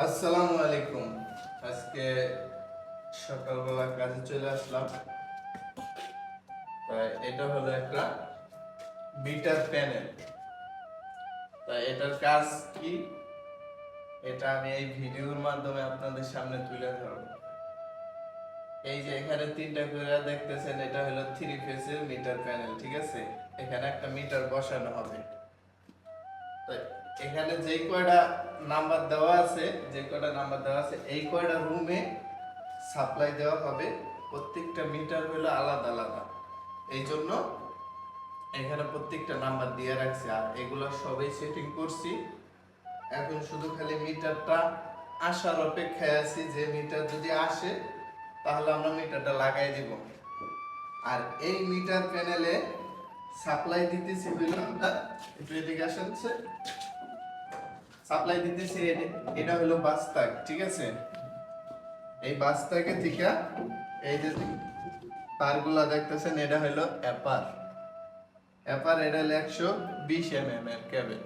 আসসালামু আলাইকুম। আজকে সকালবেলা কাজে চলে আসলাম। তাই এটা হলো একটা মিটার প্যানেল। তাই এটার কাজ কি? এটা আমি এই ভিডিওর মাধ্যমে আপনাদের সামনে তুলে ধরব। এই যে এখানে তিনটা করে দেখতেছেন, এটা হলো থ্রি ফেসের মিটার প্যানেল, ঠিক আছে? এখানে একটা মিটার বসানো হবে। তো এখানে যে কয়টা নাম্বার দেওয়া আছে, যে কয়টা নাম্বার দেওয়া আছে, এই কয়টা রুমে সাপ্লাই দেওয়া হবে, প্রত্যেকটা মিটার হলো আলাদা আলাদা। এই জন্য এখানে প্রত্যেকটা নাম্বার দিয়ে রাখছি, আর এগুলো সবই সেটিং করছি। এখন শুধু খালি মিটারটা আসার অপেক্ষায় আছি, যে মিটার যদি আসে, তাহলে আমরা মিটারটা লাগাই দিব। আর এই মিটার প্যানেলে সাপ্লাই দিতেছি হইল আমরা একটু এদিকে আসেন সাপ্লাই দিতেছি এটা- হলো বাস্তাক, ঠিক আছে? এই বাস্তাকে থেকে এই যে তারগুলা দেখতেছেন, এটা হলো অ্যাপার। অ্যাপার এটা হলো একশো বিশ এম এম এর কেবল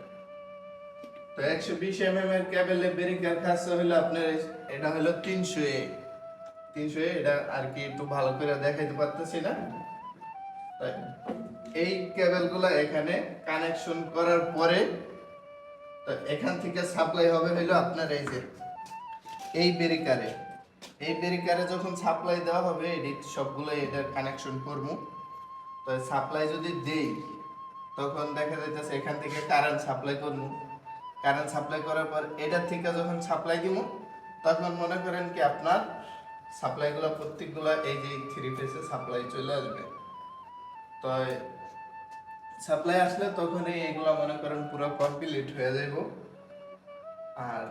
তো একশো বিশ এম এম এর কেবলে বেরিকার খাসা হলো আপনার এটা হলো তিনশো এ। তিনশো এ, এটা আর কি একটু ভালো করে দেখাইতে পারতেছি না। এই কেবলগুলো এখানে কানেকশন করার পরে এখান থেকে সাপ্লাই হবে হলো আপনার এই যে, এই বেরিকারে। এই বেরিকারে যখন সাপ্লাই দেওয়া হবে এডিট সবগুলো এটার কানেকশন করব। তো সাপ্লাই যদি দেই, তখন দেখা যাইতেছে এখান থেকে কারেন্ট সাপ্লাই করব। কারেন্ট সাপ্লাই করার পর এটার থেকে যখন সাপ্লাই দিব, তখন মনে করেন কি আপনার সাপ্লাইগুলো প্রত্যেকগুলো এই যে থ্রি ফেসে সাপ্লাই চলে আসবে। তো সাপ্লাই আসলে তখন এগুলো মনে করেন পুরো কমপ্লিট হয়ে যাব আর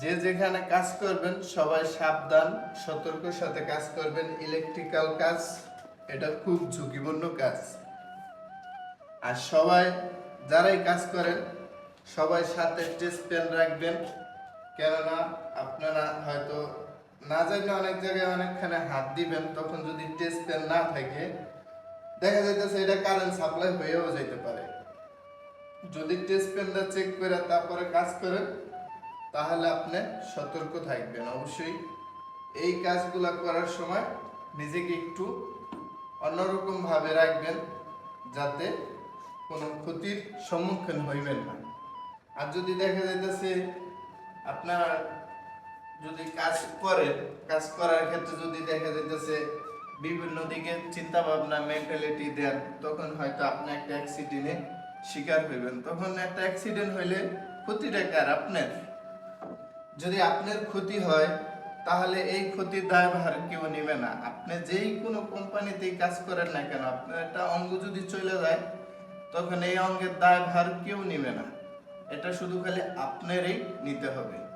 যে যেখানে কাজ করবেন, সবাই সাবধান সতর্কের সাথে কাজ করবেন। ইলেকট্রিক্যাল কাজ, এটা খুব ঝুঁকিপূর্ণ কাজ। আর সবাই, যারাই কাজ করেন, সবাই সাথে টেস্ট পেন রাখবেন। কেননা আপনারা হয়তো না জানি অনেক জায়গায় অনেকখানে হাত দিবেন, তখন যদি টেস্ট পেন না থাকে দেখা যাইতেছে এটা কারেন্ট সাপ্লাই হয়েও যেতে পারে। যদি টেস্ট পেনটা চেক করে তারপরে কাজ করেন, তাহলে আপনি সতর্ক থাকবেন। অবশ্যই এই কাজগুলো করার সময় নিজেকে একটু অন্যরকম ভাবে রাখবেন, যাতে কোনো ক্ষতির সম্মুখীন হইবেন না। আর যদি দেখা যাইতেছে আপনার যদি কাজ করেন, কাজ করার ক্ষেত্রে যদি দেখা যাইতেছে বিভিন্ন দিকে চিন্তা ভাবনা মেন্টালিটি দেন, তখন হয়তো আপনি একটা অ্যাক্সিডেন্টে শিকার হইবেন। তখন একটা অ্যাক্সিডেন্ট হইলে ক্ষতিটা কার? আপনার। যদি আপনার ক্ষতি হয়, তাহলে এই ক্ষতির দায়ভার কেউ নেবে না। আপনি যেই কোনো কোম্পানিতেই কাজ করেন না কেন, আপনার একটা অঙ্গ যদি চলে যায়, তখন এই অঙ্গের দায়ভার কেউ নেবে না। এটা শুধু খালি আপনারই নিতে হবে।